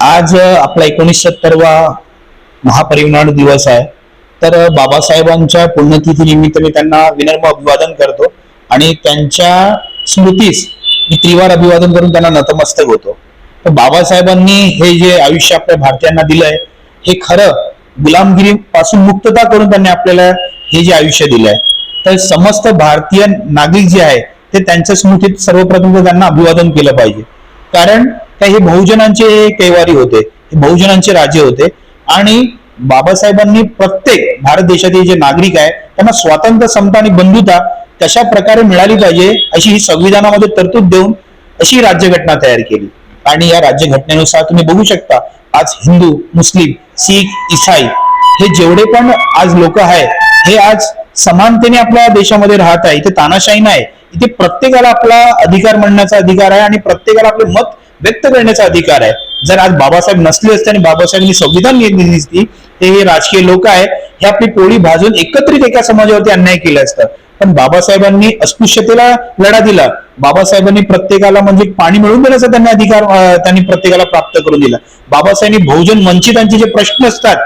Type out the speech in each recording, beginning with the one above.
आज आपला एकोणीस सत्तरवा महापरिनिर्वाण दिवस आहे. तर बाबासाहेबांच्या पुण्यतिथी निमित्त मी त्यांना विनम्र अभिवादन करतो आणि त्यांच्या स्मृतीस मी त्रिवार अभिवादन करून त्यांना नतमस्तक होतो. तर बाबासाहेबांनी हे जे आयुष्य आपल्या भारतीयांना दिलंय हे खरं गुलामगिरी पासून मुक्तता करून त्यांनी आपल्याला हे जे आयुष्य दिलंय. तर समस्त भारतीय नागरिक जे आहे ते त्यांच्या स्मृतीत सर्वप्रथम त्यांना अभिवादन केलं पाहिजे. कारण काय हे बहुजनांचे कैवारी होते हे बहुजनांचे राजे होते. आणि बाबासाहेबांनी प्रत्येक भारत देशातील जे नागरिक आहे त्यांना स्वातंत्र्य समता आणि बंधुता कशा प्रकारे मिळाली पाहिजे अशी ही संविधानामध्ये तरतूद देऊन अशी राज्यघटना तयार केली. आणि या राज्यघटनेनुसार तुम्ही बघू शकता आज हिंदू मुस्लिम सिख इसाई हे जेवढे पण आज लोक आहे हे आज समानतेने आपल्या देशामध्ये राहत आहे इथे तानाशाही नाही इथे प्रत्येकाला आपला अधिकार म्हणण्याचा अधिकार आहे आणि प्रत्येकाला आपले मत व्यक्त करण्याचा अधिकार आहे. जर आज बाबासाहेब नसले असते आणि बाबासाहेबांनी संविधान निर्मिती असती ते हे राजकीय लोक आहे हे आपली पोळी भाजून एकत्रित एका समाजावरती अन्याय केलं असतं पण बाबासाहेबांनी अस्पृश्यतेला लढा दिला. बाबासाहेबांनी प्रत्येकाला म्हणजे पाणी मिळवून देण्याचा त्यांना अधिकार त्यांनी प्रत्येकाला प्राप्त करून दिला. बाबासाहेबांनी बहुजन वंचितांचे जे प्रश्न असतात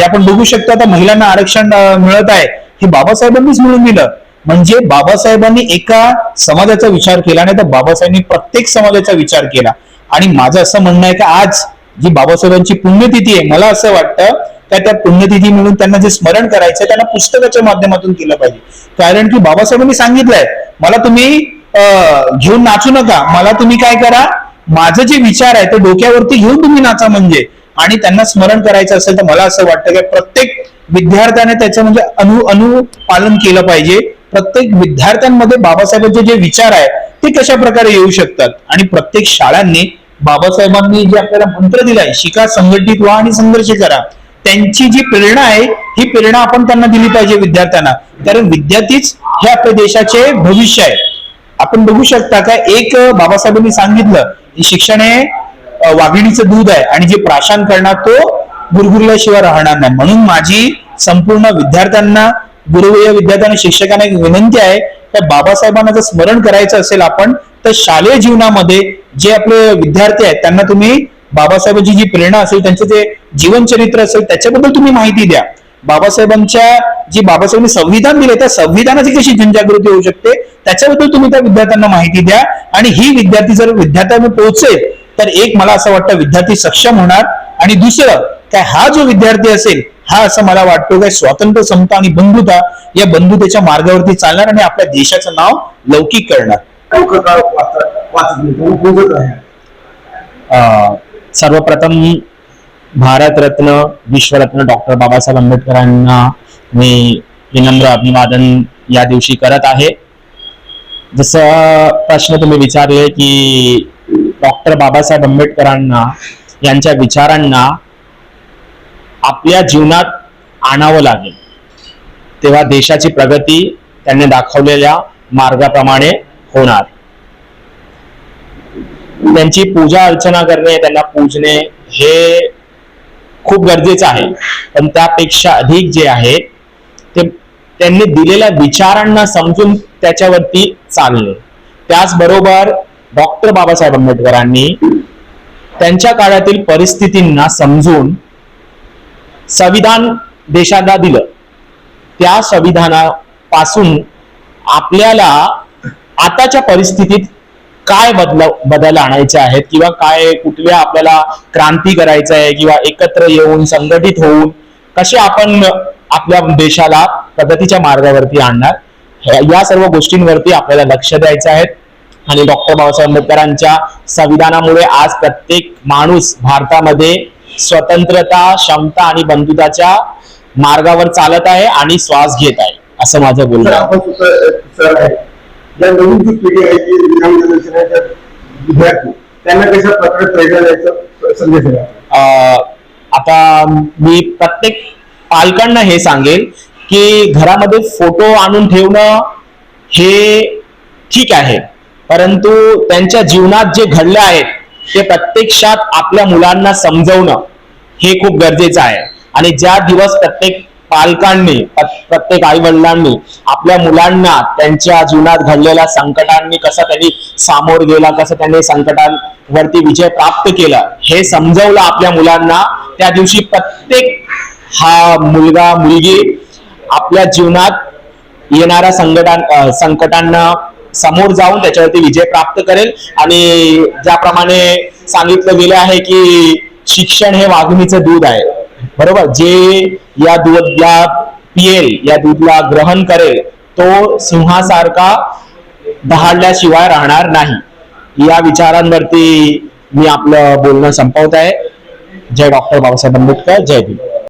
जे आपण बघू शकतो आता महिलांना आरक्षण मिळत आहे. हे बाबासाहेबांनीच मिळून दिलं. म्हणजे बाबासाहेबांनी एका समाजाचा विचार केला नाही तर बाबासाहेबांनी प्रत्येक समाजाचा विचार केला. आणि माझं असं म्हणणं आहे की आज जी बाबासाहेबांची पुण्यतिथी आहे मला असं वाटतं त्या त्या पुण्यतिथी म्हणून त्यांना जे स्मरण करायचं त्यांना पुस्तकाच्या माध्यमातून केलं पाहिजे. कारण की बाबासाहेबांनी सांगितलंय मला तुम्ही घेऊन नाचू नका. मला तुम्ही काय करा? माझं जे विचार आहे ते डोक्यावरती घेऊन तुम्ही नाचा म्हणजे. आणि त्यांना स्मरण करायचं असेल तर मला असं वाटतं की प्रत्येक विद्यार्थ्याने त्याचं म्हणजे अनु अनुपालन केलं पाहिजे. प्रत्येक विद्यार्थ्यांमध्ये बाबासाहेबांचे जे विचार आहे ते कशा प्रकारे येऊ शकतात? आणि प्रत्येक शाळांनी बाबासाहेबांनी जे आपल्याला मंत्र दिलाय शिका संघटित व्हा आणि संघर्ष करा. त्यांची जी प्रेरणा आहे ही प्रेरणा आपण त्यांना दिली पाहिजे विद्यार्थ्यांना. कारण विद्यार्थीच हे आपल्या देशाचे भविष्य आहे. आपण बघू शकता का एक बाबासाहेबांनी सांगितलं की शिक्षण हे वाघिणीचं दूध आहे. आणि जे प्राशन करणार तो गुरगुरल्याशिवाय राहणार नाही. म्हणून माझी संपूर्ण विद्यार्थ्यांना गुरुवर्य विद्यार्थ्यांना शिक्षकांना एक विनंती आहे त्या बाबासाहेबांना जर स्मरण करायचं असेल आपण तर शालेय जीवनामध्ये जे आपले विद्यार्थी आहेत त्यांना तुम्ही बाबासाहेबांची जी प्रेरणा असेल त्यांचं जे जीवनचरित्र असेल त्याच्याबद्दल तुम्ही माहिती द्या. बाबासाहेबांच्या जी बाबासाहेबांनी संविधान दिले त्या संविधानाची कशी जनजागृती होऊ शकते त्याच्याबद्दल तुम्ही त्या विद्यार्थ्यांना माहिती द्या. आणि ही विद्यार्थी जर विद्यार्थ्यांना पोहोचेल तर एक मला असं वाटतं विद्यार्थी सक्षम होणार. आणि दुसरं काय हा जो विद्यार्थी असेल हा असं मला वाटतो काय स्वातंत्र्य समता आणि बंधुता या बंधुतेच्या मार्गावरती चालणार आणि आपल्या देशाचं नाव लौकिक करणार. सर्वप्रथम भारतरत्न विश्वरत्न डॉक्टर बाबासाहेब आंबेडकरांना मी विनम्र अभिवादन या दिवशी करत आहे. जसं प्रश्न तुम्ही विचारले की डॉक्टर बाबासाहेब आंबेडकरांना यांच्या विचारांना आपल्या जीवनात आणावं लागेल. तेव्हा देशाची प्रगती त्यांनी दाखवलेल्या मार्गाप्रमाणे होणार. त्यांची पूजा अर्चना करणे त्यांना पूजणे हे खूप गरजेचं आहे. पण त्यापेक्षा अधिक जे आहे ते त्यांनी दिलेल्या विचारांना समजून त्याच्यावरती चालणे. त्याचबरोबर डॉक्टर बाबासाहेब आंबेडकरांनी त्यांच्या काळातील परिस्थितींना समजून संविधान देशाला दिलं. त्या संविधानापासून आपल्याला आताच्या परिस्थितीत काय बदल बदल आणायचे आहेत किंवा काय कुठल्या आपल्याला क्रांती करायचं आहे किंवा एकत्र येऊन संघटित होऊन कसे आपण आपल्या देशाला प्रगतीच्या मार्गावरती आणणार? या सर्व गोष्टींवरती आपल्याला लक्ष द्यायचं आहे. आणि डॉक्टर बाबासाहेब आंबेडकरांच्या संविधानामुळे आज प्रत्येक माणूस भारतामध्ये स्वतंत्रता क्षमता आणि बंधुताच्या मार्गावर चालत आहे आणि श्वास घेत आहे असं माझं बोलणं आता मी प्रत्येक पालकांना हे सांगेल की घरामध्ये फोटो आणून ठेवणं हे ठीक आहे. परंतु त्यांच्या जीवनात जे घडले आहे ते प्रत्यक्षात आपल्या मुलांना समजवणं हे खूप गरजेचं आहे. आणि ज्या दिवस प्रत्येक पालकांनी प्रत्येक आई वडिलांनी आपल्या मुलांना त्यांच्या जीवनात घडलेल्या संकटांनी कसं त्यांनी सामोर गेला कसं त्यांनी संकटांवरती विजय प्राप्त केला हे समजवलं आपल्या मुलांना त्या दिवशी प्रत्येक हा मुलगा मुलगी आपल्या जीवनात येणाऱ्या संकटां संकटांना समोर जाऊन त्याच्यावरती विजय प्राप्त करेल. आणि ज्याप्रमाणे सांगितलं गेलं आहे की शिक्षण हे वाघिणीचं दूध आहे. बरोबर? जे या दूधला पिएल या दूधला ग्रहण करेल तो सिंहासारखा दहाडल्याशिवाय राहणार नाही. या विचारांवरती मी आपलं बोलणं संपवत आहे. जय डॉक्टर बाबासाहेब आंबेडकर. जय भीम.